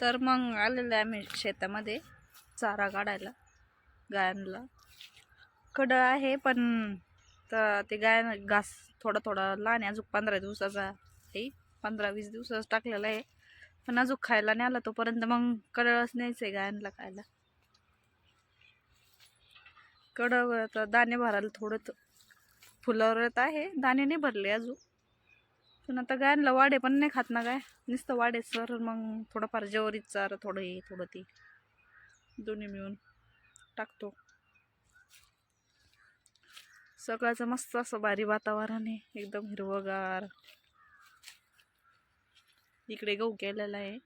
तर मग आलेलं आहे आम्ही शेतामध्ये चारा काढायला गायांना. कडळ आहे पण तर ते गाय घास थोडा थोडा लहान आहे. अजून पंधरा दिवसाचा आहे. पंधरा वीस दिवसाचा टाकलेला आहे. पण अजून खायला नाही आला तोपर्यंत मग कडळच न्यायचं आहे गायांना खायला. कडं तर दाणे भरायला थोडं त- फुलावरत आहे. दाणे नाही भरले अजून. पण आता गायांना वाडे पण नाही खात ना काय नुसतं वाडे सर मग थोडंफार जवरीच चार थोडं हे थोडं ते. दोन्ही मिळून टाकतो. सकाळचं मस्त असं भारी वातावरण आहे. एकदम हिरवगार. इकडे गहू केलेला आहे.